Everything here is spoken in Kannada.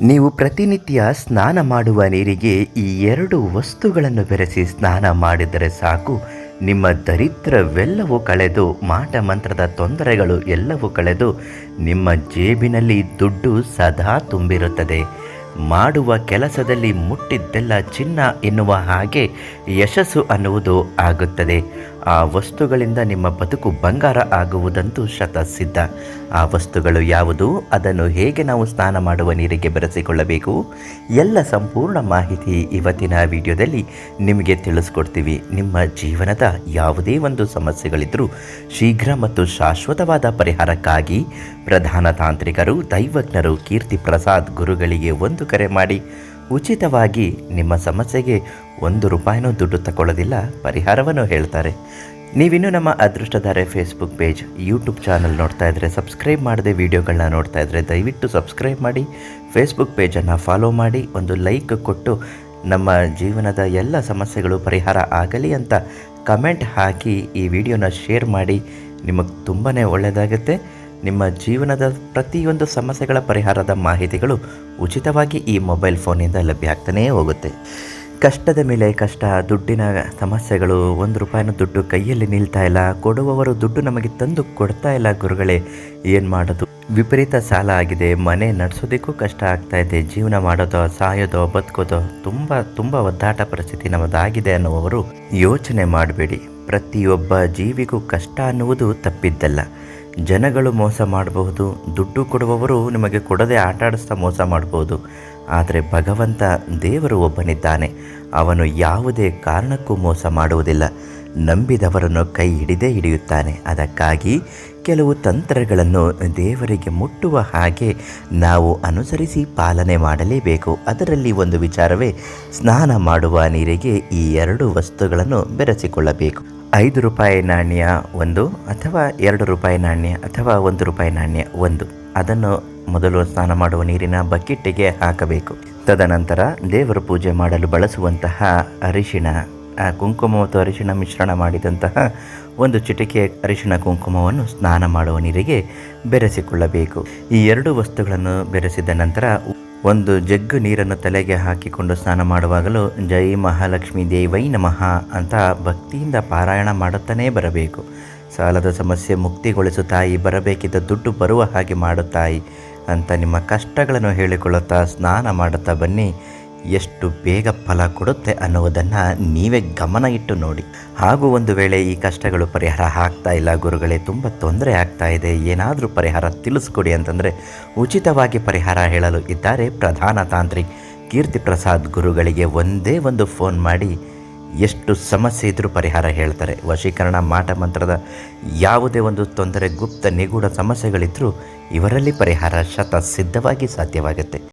ನೀವು ಪ್ರತಿನಿತ್ಯ ಸ್ನಾನ ಮಾಡುವ ನೀರಿಗೆ ಈ ಎರಡು ವಸ್ತುಗಳನ್ನು ಬೆರೆಸಿ ಸ್ನಾನ ಮಾಡಿದರೆ ಸಾಕು. ನಿಮ್ಮ ದರಿದ್ರವೆಲ್ಲವೂ ಕಳೆದು, ಮಾಟ ಮಂತ್ರದ ತೊಂದರೆಗಳು ಎಲ್ಲವೂ ಕಳೆದು, ನಿಮ್ಮ ಜೇಬಿನಲ್ಲಿ ದುಡ್ಡು ಸದಾ ತುಂಬಿರುತ್ತದೆ. ಮಾಡುವ ಕೆಲಸದಲ್ಲಿ ಮುಟ್ಟಿದ್ದೆಲ್ಲ ಚಿನ್ನ ಎನ್ನುವ ಹಾಗೆ ಯಶಸ್ಸು ಅನ್ನುವುದು ಆಗುತ್ತದೆ. ಆ ವಸ್ತುಗಳಿಂದ ನಿಮ್ಮ ಬದುಕು ಬಂಗಾರ ಆಗುವುದಂತೂ ಶತಸಿದ್ಧ. ಆ ವಸ್ತುಗಳು ಯಾವುದು? ಅದನ್ನು ಹೇಗೆ ನಾವು ಸ್ನಾನ ಮಾಡುವ ನೀರಿಗೆ ಬೆರೆಸಿಕೊಳ್ಳಬೇಕು? ಎಲ್ಲ ಸಂಪೂರ್ಣ ಮಾಹಿತಿ ಇವತ್ತಿನ ವಿಡಿಯೋದಲ್ಲಿ ನಿಮಗೆ ತಿಳಿಸ್ಕೊಡ್ತೀವಿ. ನಿಮ್ಮ ಜೀವನದ ಯಾವುದೇ ಒಂದು ಸಮಸ್ಯೆಗಳಿದ್ದರೂ ಶೀಘ್ರ ಮತ್ತು ಶಾಶ್ವತವಾದ ಪರಿಹಾರಕ್ಕಾಗಿ ಪ್ರಧಾನ ತಾಂತ್ರಿಕರು, ದೈವಜ್ಞರು ಕೀರ್ತಿ ಪ್ರಸಾದ್ ಗುರುಗಳಿಗೆ ಒಂದು ಕರೆ ಮಾಡಿ ಉಚಿತವಾಗಿ ನಿಮ್ಮ ಸಮಸ್ಯೆಗೆ ಒಂದು ರೂಪಾಯಿನೂ ದುಡ್ಡು ತಗೊಳ್ಳೋದಿಲ್ಲ, ಪರಿಹಾರವನ್ನು ಹೇಳ್ತಾರೆ. ನೀವಿನ್ನೂ ನಮ್ಮ Adrushtadhare Facebook page YouTube channel ನೋಡ್ತಾ ಇದ್ದರೆ ಸಬ್ಸ್ಕ್ರೈಬ್ ಮಾಡದೆ ವಿಡಿಯೋಗಳನ್ನ ನೋಡ್ತಾ ಇದ್ದರೆ ದಯವಿಟ್ಟು ಸಬ್ಸ್ಕ್ರೈಬ್ ಮಾಡಿ ಫೇಸ್ಬುಕ್ ಪೇಜನ್ನು ಫಾಲೋ ಮಾಡಿ, ಒಂದು ಲೈಕ್ ಕೊಟ್ಟು ನಮ್ಮ ಜೀವನದ ಎಲ್ಲ ಸಮಸ್ಯೆಗಳು ಪರಿಹಾರ ಆಗಲಿ ಅಂತ ಕಮೆಂಟ್ ಹಾಕಿ ಈ ವಿಡಿಯೋನ ಶೇರ್ ಮಾಡಿ. ನಿಮಗೆ ತುಂಬಾ ಒಳ್ಳೆಯದಾಗುತ್ತೆ ನಿಮ್ಮ ಜೀವನದ ಪ್ರತಿಯೊಂದು ಸಮಸ್ಯೆಗಳ ಪರಿಹಾರದ ಮಾಹಿತಿಗಳು ಉಚಿತವಾಗಿ ಈ ಮೊಬೈಲ್ ಫೋನಿಂದ ಲಭ್ಯ ಆಗ್ತಾನೇ ಹೋಗುತ್ತೆ. ಕಷ್ಟದ ಮೇಲೆ ಕಷ್ಟ, ದುಡ್ಡಿನ ಸಮಸ್ಯೆಗಳು, ಒಂದು ರೂಪಾಯಿನ ದುಡ್ಡು ಕೈಯಲ್ಲಿ ನಿಲ್ತಾ ಇಲ್ಲ, ಕೊಡುವವರು ದುಡ್ಡು ನಮಗೆ ತಂದು ಕೊಡ್ತಾ ಇಲ್ಲ ಗುರುಗಳೇ, ಏನು ಮಾಡೋದು? ವಿಪರೀತ ಸಾಲ ಆಗಿದೆ, ಮನೆ ನಡೆಸೋದಕ್ಕೂ ಕಷ್ಟ ಆಗ್ತಾ ಇದೆ, ಜೀವನ ಮಾಡೋದೋ, ಸಾಯೋದೋ, ಬದುಕೋದೋ ತುಂಬ ತುಂಬ ಒದ್ದಾಟ ಪರಿಸ್ಥಿತಿ ನಮ್ಮದಾಗಿದೆ ಅನ್ನುವವರು ಯೋಚನೆ ಮಾಡಬೇಡಿ. ಪ್ರತಿಯೊಬ್ಬ ಜೀವಿಗೂ ಕಷ್ಟ ಅನ್ನುವುದು ತಪ್ಪಿದ್ದಲ್ಲ. ಜನಗಳು ಮೋಸ ಮಾಡಬಹುದು ದುಡ್ಡು ಕೊಡುವವರು ನಿಮಗೆ ಕೊಡದೆ ಆಟ ಆಡಿಸ್ತಾ ಮೋಸ ಮಾಡಬಹುದು. ಆದರೆ ಭಗವಂತ ದೇವರು ಒಬ್ಬನಿದ್ದಾನೆ. ಅವನು ಯಾವುದೇ ಕಾರಣಕ್ಕೂ ಮೋಸ ಮಾಡುವುದಿಲ್ಲ. ನಂಬಿದವರನ್ನು ಕೈ ಹಿಡಿದೇ ಹಿಡಿಯುತ್ತಾನೆ. ಅದಕ್ಕಾಗಿ ಕೆಲವು ತಂತ್ರಗಳನ್ನು ದೇವರಿಗೆ ಮುಟ್ಟುವ ಹಾಗೆ ನಾವು ಅನುಸರಿಸಿ ಪಾಲನೆ ಮಾಡಲೇಬೇಕು. ಅದರಲ್ಲಿ ಒಂದು ವಿಚಾರವೇ, ಸ್ನಾನ ಮಾಡುವ ನೀರಿಗೆ ಈ ಎರಡು ವಸ್ತುಗಳನ್ನು ಬೆರೆಸಿಕೊಳ್ಳಬೇಕು. ಐದು ರೂಪಾಯಿ ನಾಣ್ಯ ಒಂದು ಅಥವಾ ಎರಡು ರೂಪಾಯಿ ನಾಣ್ಯ ಅಥವಾ ಒಂದು ರೂಪಾಯಿ ನಾಣ್ಯ ಒಂದು. ಅದನ್ನು ಮೊದಲು ಸ್ನಾನ ಮಾಡುವ ನೀರಿನ ಬಕೆಟ್ಟಿಗೆ ಹಾಕಬೇಕು. ತದನಂತರ ದೇವರ ಪೂಜೆ ಮಾಡಲು ಬಳಸುವಂತಹ ಅರಿಶಿಣ, ಆ ಕುಂಕುಮ ಮತ್ತು ಅರಿಶಿಣ ಮಿಶ್ರಣ ಮಾಡಿದಂತಹ ಒಂದು ಚಿಟಿಕೆ ಅರಿಶಿಣ ಕುಂಕುಮವನ್ನು ಸ್ನಾನ ಮಾಡುವ ನೀರಿಗೆ ಬೆರೆಸಿಕೊಳ್ಳಬೇಕು. ಈ ಎರಡು ವಸ್ತುಗಳನ್ನು ಬೆರೆಸಿದ ನಂತರ ಒಂದು ಜಗ್ಗು ನೀರನ್ನು ತಲೆಗೆ ಹಾಕಿಕೊಂಡು ಸ್ನಾನ ಮಾಡುವಾಗಲೂ ಜೈ ಮಹಾಲಕ್ಷ್ಮಿ ದೇವೈ ನಮಃ ಅಂತ ಭಕ್ತಿಯಿಂದ ಪಾರಾಯಣ ಮಾಡುತ್ತಾನೇ ಬರಬೇಕು. ಸಾಲದ ಸಮಸ್ಯೆ ಮುಕ್ತಿಗೊಳಿಸು ತಾಯಿ ಬರಬೇಕಿದ್ದ ದುಡ್ಡು ಬರುವ ಹಾಗೆ ಮಾಡುತ್ತಾಯಿ ಅಂತ ನಿಮ್ಮ ಕಷ್ಟಗಳನ್ನು ಹೇಳಿಕೊಳ್ಳುತ್ತಾ ಸ್ನಾನ ಮಾಡುತ್ತಾ ಬನ್ನಿ. ಎಷ್ಟು ಬೇಗ ಫಲ ಕೊಡುತ್ತೆ ಅನ್ನುವುದನ್ನು ನೀವೇ ಗಮನ ಇಟ್ಟು ನೋಡಿ. ಹಾಗೂ ಒಂದು ವೇಳೆ ಈ ಕಷ್ಟಗಳು ಪರಿಹಾರ ಆಗ್ತಾ ಇಲ್ಲ ಗುರುಗಳೇ, ತುಂಬ ತೊಂದರೆ ಆಗ್ತಾ ಇದೆ. ಏನಾದರೂ ಪರಿಹಾರ ತಿಳಿಸ್ಕೊಡಿ ಅಂತಂದರೆ ಉಚಿತವಾಗಿ ಪರಿಹಾರ ಹೇಳಲು ಇದ್ದಾರೆ ಪ್ರಧಾನ ತಾಂತ್ರಿಕ್ ಕೀರ್ತಿ ಪ್ರಸಾದ್ ಗುರುಗಳಿಗೆ ಒಂದೇ ಒಂದು ಫೋನ್ ಮಾಡಿ ಎಷ್ಟು ಸಮಸ್ಯೆ ಇದ್ದರೂ ಪರಿಹಾರ ಹೇಳ್ತಾರೆ. ವಶೀಕರಣ ಮಾಟ ಮಂತ್ರದ ಯಾವುದೇ ಒಂದು ತೊಂದರೆ, ಗುಪ್ತ ನಿಗೂಢ ಸಮಸ್ಯೆಗಳಿದ್ದರೂ ಇವರಲ್ಲಿ ಪರಿಹಾರ ಶತ ಸಿದ್ಧವಾಗಿ ಸಾಧ್ಯವಾಗುತ್ತೆ.